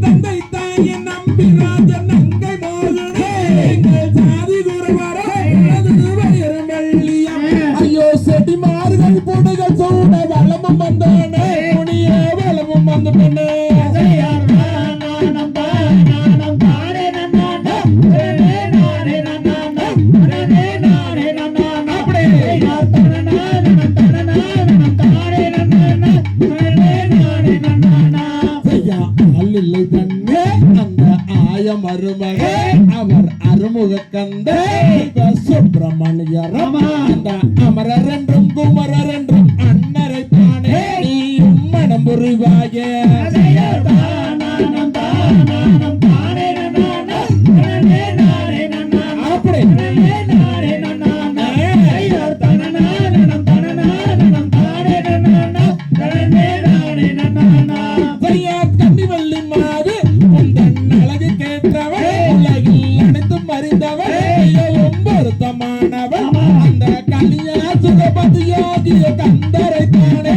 தந்தை தாயை நம்பினார். மருமகே அவர் அருமுக கந்த சுப்பிரமணிய ரமா அமரர் என்றும் குமரர் என்றும் அன்னரை தானே நீயும் மனம் புரிவாயே தானம் அறிந்தவன். மிகவும் அந்த கலியா சுகபதி யோகிய கந்தரை தானே